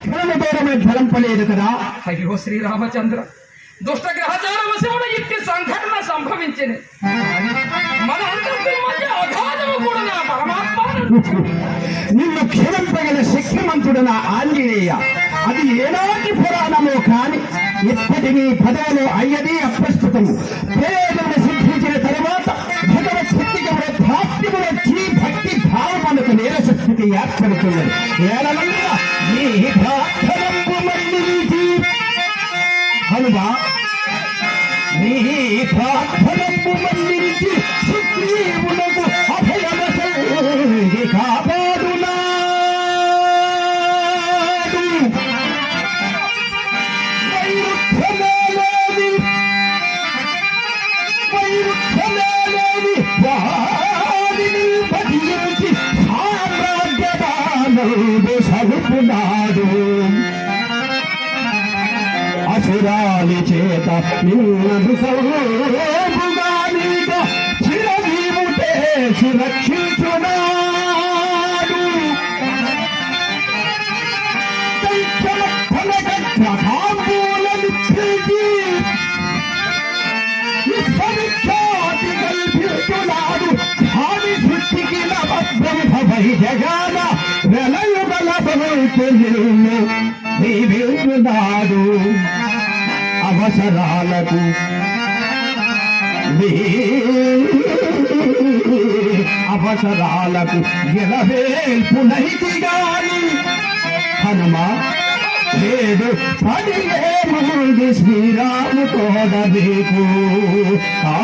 దూరమే ఫలింపలేదు కదా? అయ్యో శ్రీరామచంద్ర దుష్ట గ్రహచార వశమున ఇట్టి సంఘటన సంభవించింది మన మధ్య అగాధము కూడా నా పరమాత్మ నిన్ను క్షమింపగల శక్తిమంతుడు నా ఆంజనేయ అది ఏనాటి పురాణమో కాని ఇప్పటికీ పదవులు అయ్యది అప్రస్తుతము ప్రయోజనం సిద్ధించిన తరువాత భగవత్ శక్తికి వృద్ధాప్తిము వచ్చి భక్తి భావమునకు నీరసస్థితి ఏర్పడుతున్నది. ఏలనగా నీ ప్రార్థనంబు నీ ప్రార్థనంబు మన్నించి సుగ్రీవునకు అభయమసంగి కాపాడునాడు వైరుధ్యమేలేని వైరుధ్యమేలేని వారిని భజించి సామ్రాజ్యదానందు అసురాలి చేత నిన్ను సౌగానిక చిరజీవుటే సురక్షించునాడు. ప్రధాంబూలమిచ్చి విశ్వవిఖ్యాతి కల్పిస్తున్నాడు భావి సృష్టికి నవబ్రహ్మపై జగాన వెలయుగల నిన్ను అవసరాలకు అవసరాలకు ఎలవేల్పు నైతి గాని? హనుమా లేదు పడిలే ముందు శ్రీరాము తోడబేకు ఆ